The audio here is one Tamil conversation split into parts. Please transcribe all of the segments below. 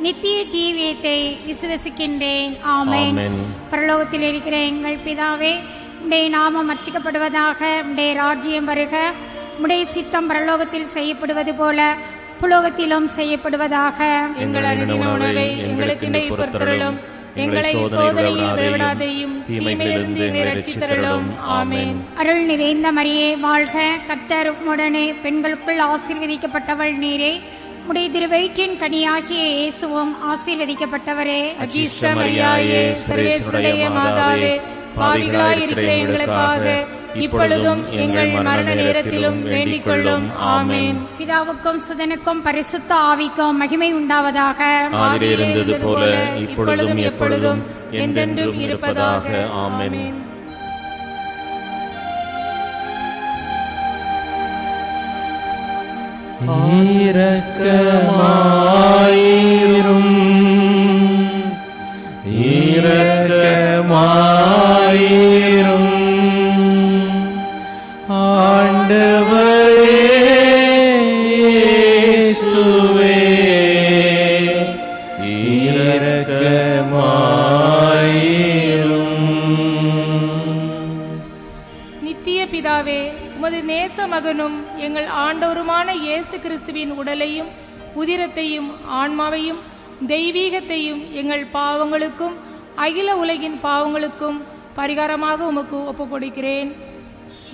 நித்திய ஜீவியத்தை விசுவசிக்கின்றேன். ஆமென். பரலோகத்தில் இருக்கிற எங்கள் பிதாவே உடைய நாமம் அர்ச்சிக்கப்படுவதாக உடைய ராஜ்யம் வருக. உடைய சித்தம் பரலோகத்தில் செய்யப்படுவது போல புலோகத்திலும் செய்யப்படுவதாக. எங்கள் அனுதின உணவை எங்களுக்கு பொறுத்தருளும். எங்களை சோதனையில் விளைவிடாதையும் தீமையிலிருந்து ரட்சித்தருளும். ஆமென். அருள் நிறைந்த மரியே வாழ்க. கர்த்தர் உடனே பெண்களுக்குள் ஆசீர்வதிக்கப்பட்டவள் நீரே. உடைய திருவயிற்றின் கனியாகிய இயேசுவும் ஆசீர்வதிக்கப்பட்டவரே. அஜீஷ்ட மரியாயே சர்வேஸ்வருடைய மாதாவே பாவிகளாய் இருக்கிற எங்களுக்காக இப்பொழுதும் எங்கள் மரண நேரத்திலும் வேண்டிக் கொள்ளும் ஆமென். பிதாவுக்கும் சுதனுக்கும் பரிசுத்த ஆவிக்கும் மகிமை உண்டாவதாக. இருந்தது போல இப்பொழுதும் எப்பொழுதும் என்றென்றும் இருப்பதாக. ஆமென். ीरक्री பாவங்களுக்கும் பரிகாரமாக உமக்கு ஒப்புக்கொடுக்கிறேன்.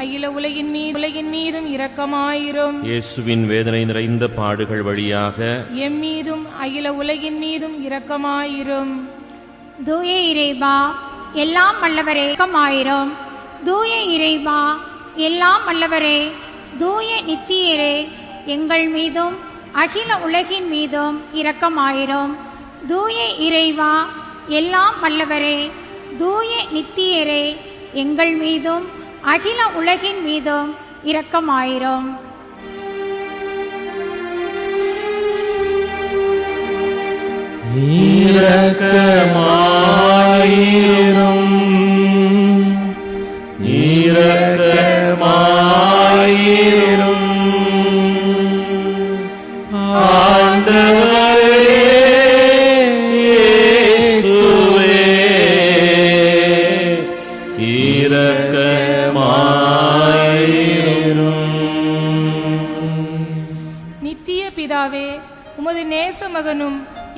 அகில உலகின் மீது உலகின் மீதும் இரக்கமாயிரும். இயேசுவின் வேதனை நிறைந்த பாடுகள் வழியாக எம் மீதும் அகில உலகின் மீதும் இரக்கமாயிரும். தூய இறைவா எல்லாம் வல்லவரே இரக்கமாயிரும். தூய இறைவா எல்லாம் வல்லவரே தூய நித்தியரே எங்கள் மீதும் அகில உலகின் மீதும் இரக்கமாயிரும். தூய இறைவா எல்லாம் வல்லவரே தூய நித்தியரே எங்கள் மீதும் அகில உலகின் மீதும் இரக்கமாயிரும். நீரக்கமாயிரும். நீரக்கமா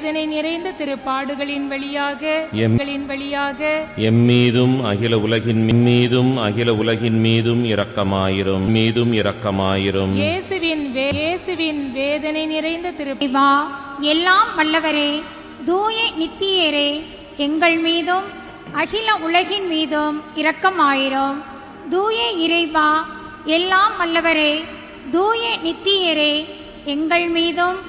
வேதனை நிறைந்த திருப்பாடுகளின் வழியாக எம்- எங்களின் வழியாக. எம்மீதும் அகில உலகின் மீதும் அகில உலகின் மீதும் இரக்கமாயிரும். மீதும் இரக்கமாயிரும். இயேசுவின் வே- இயேசுவின் வேதனை நிறைந்த திரு இறைவா எல்லாம் வல்லவரே தூய நித்தியரே எங்கள் மீதும் அகில உலகின் மீதும் இரக்கமாயிரும். தூய இறைவா எல்லாம் வல்லவரே தூய நித்தியரே எங்கள் மீதும்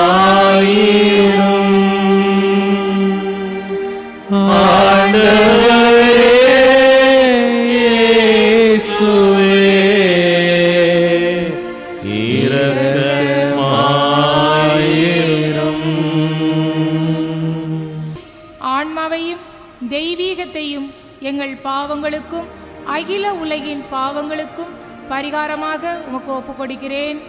அகில உலகின் பாவங்களுக்கும் பரிகாரமாக உமக்கு ஒப்புக் கொடுக்கிறேன்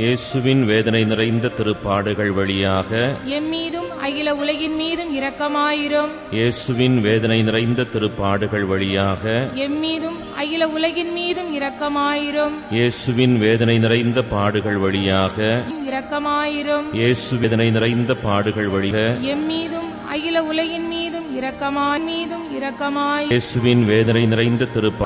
இயேசுவின் வேதனை நிறைந்த திருப்பாடுகள் வழியாக எம் மீதும் அகில உலகின் மீதும் இரக்கமாயிரும். இயேசுவின் வேதனை நிறைந்த திருப்பாடுகள் வழியாக எம் மீதும் அகில உலகின் மீதும் இரக்கமாயிரும். இயேசுவின் வேதனை நிறைந்த பாடுகள் வழியாக இரக்கமாயிரும். இயேசு வேதனை நிறைந்த பாடுகள் வழியாக எம் மீதும் அகில உலகின் மீதும் இரக்கமாய் மீதும் இரக்கமாய் இயேசுவின் வேதனை நிறைந்த திருப்பா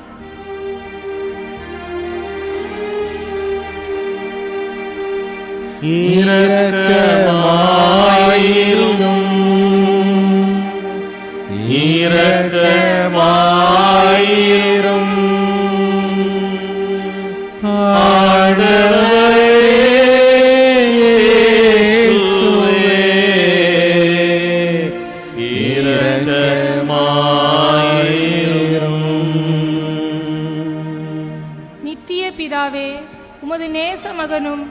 இரக்கமாயிரும். இரக்கமாயிரும். நித்திய பிதாவே உமது நேச மகனும்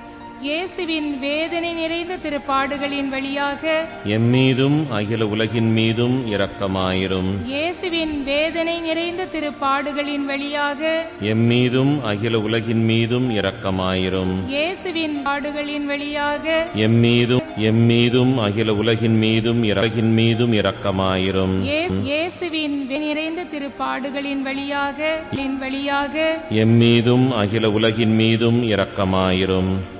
இயேசுவின் வேதனை நிறைந்த திருப்பாடுகளின் வழியாக எம் மீதும் அகில உலகின் மீதும் இரக்கமாயிரும். இயேசுவின் வேதனை நிறைந்த திருப்பாடுகளின் வழியாக எம் மீதும் அகில உலகின் மீதும் இரக்கமாயிரும். இயேசுவின் பாடுகளின் வழியாக எம் மீதும் எம் மீதும் அகில உலகின் மீதும் இறகின் மீதும் இரக்கமாயிரும். இயே- இயேசுவின் நிறைந்த திருப்பாடுகளின் வழியாக வழியாக எம் மீதும் அகில உலகின் மீதும் இரக்கமாயிரும்.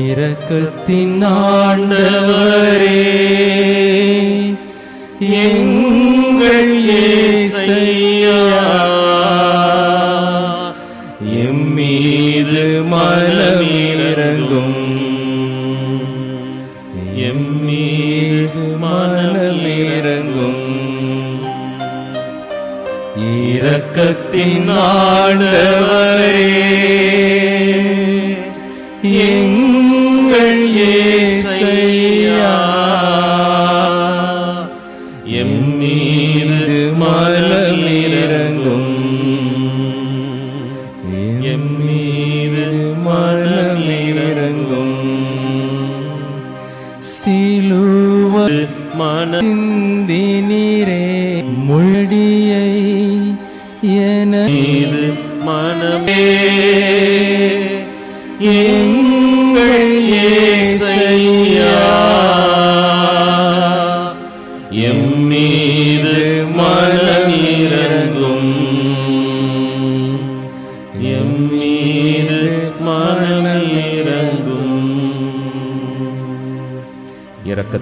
இரக்கத்தின் ஆண்டவரே எங்கள் ஏசையா எம்மீது மீது எம்மீது எம் இரக்கத்தின் ஆண்டவரே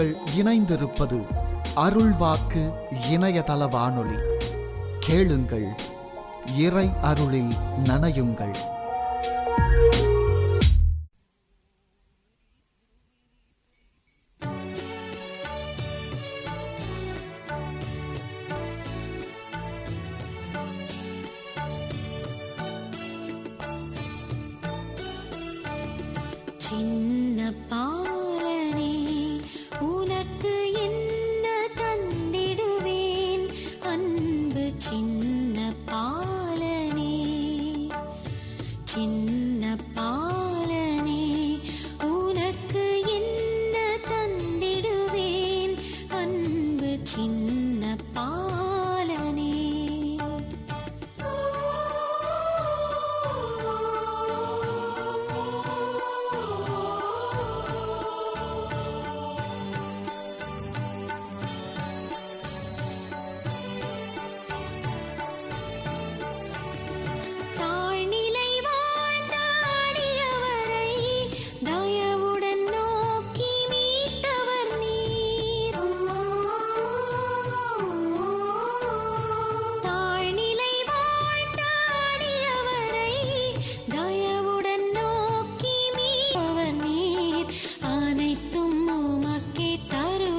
நீங்கள் இணைந்திருப்பது அருள்வாக்கு இணையதள வானொலி. கேளுங்கள். இறை அருளில் நனையுங்கள்.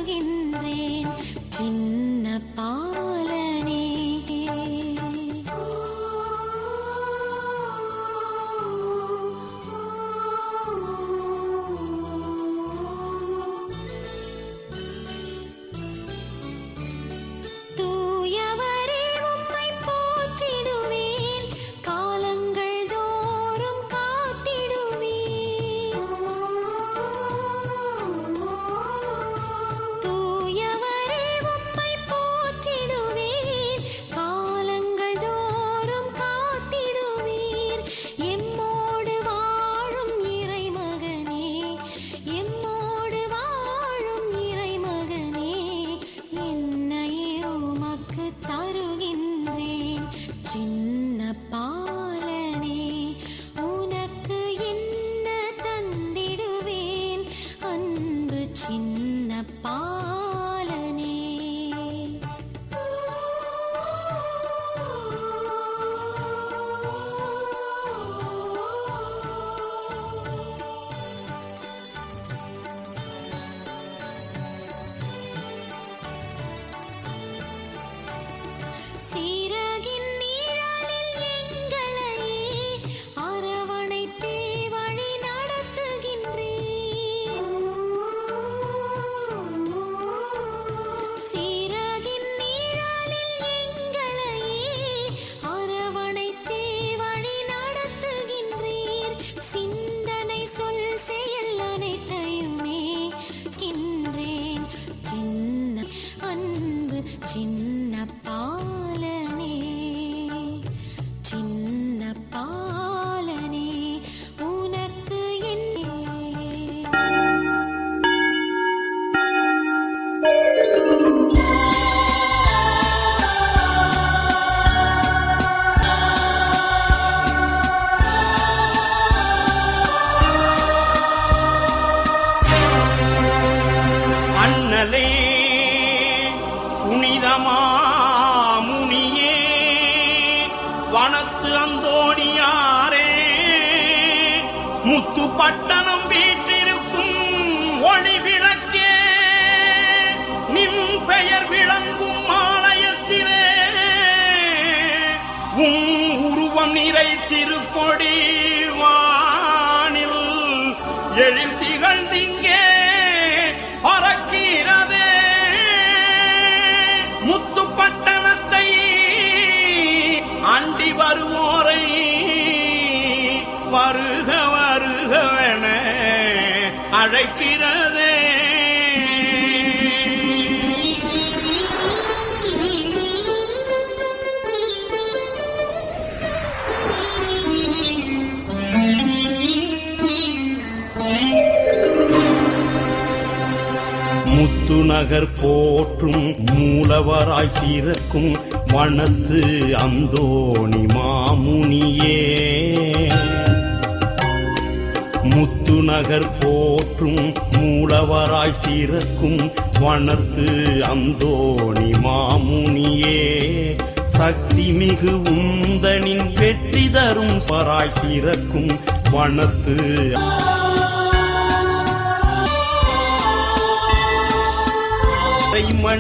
வணங்குகின்றேன் சின்ன பா வனமாமுனியே வனத்து அந்தோணியாரே முத்து பட்டணம் வீற்றிருக்கும் ஒளி விளக்கே நின் பெயர் விளங்கும் மாலயத்திலே உம் உருவம் நிறை திருக்கொடி நகர் போற்றும் மூலவராய் சீரக்கும் வனத்து அந்தோணி மாமுனியே. முத்து நகர் போற்றும் மூலவராய் சீரக்கும் வனத்து அந்தோணி மாமுனியே. சக்தி மிகு உந்தனின் வெற்றி தரும் பராய் சீரக்கும் வனத்து மணி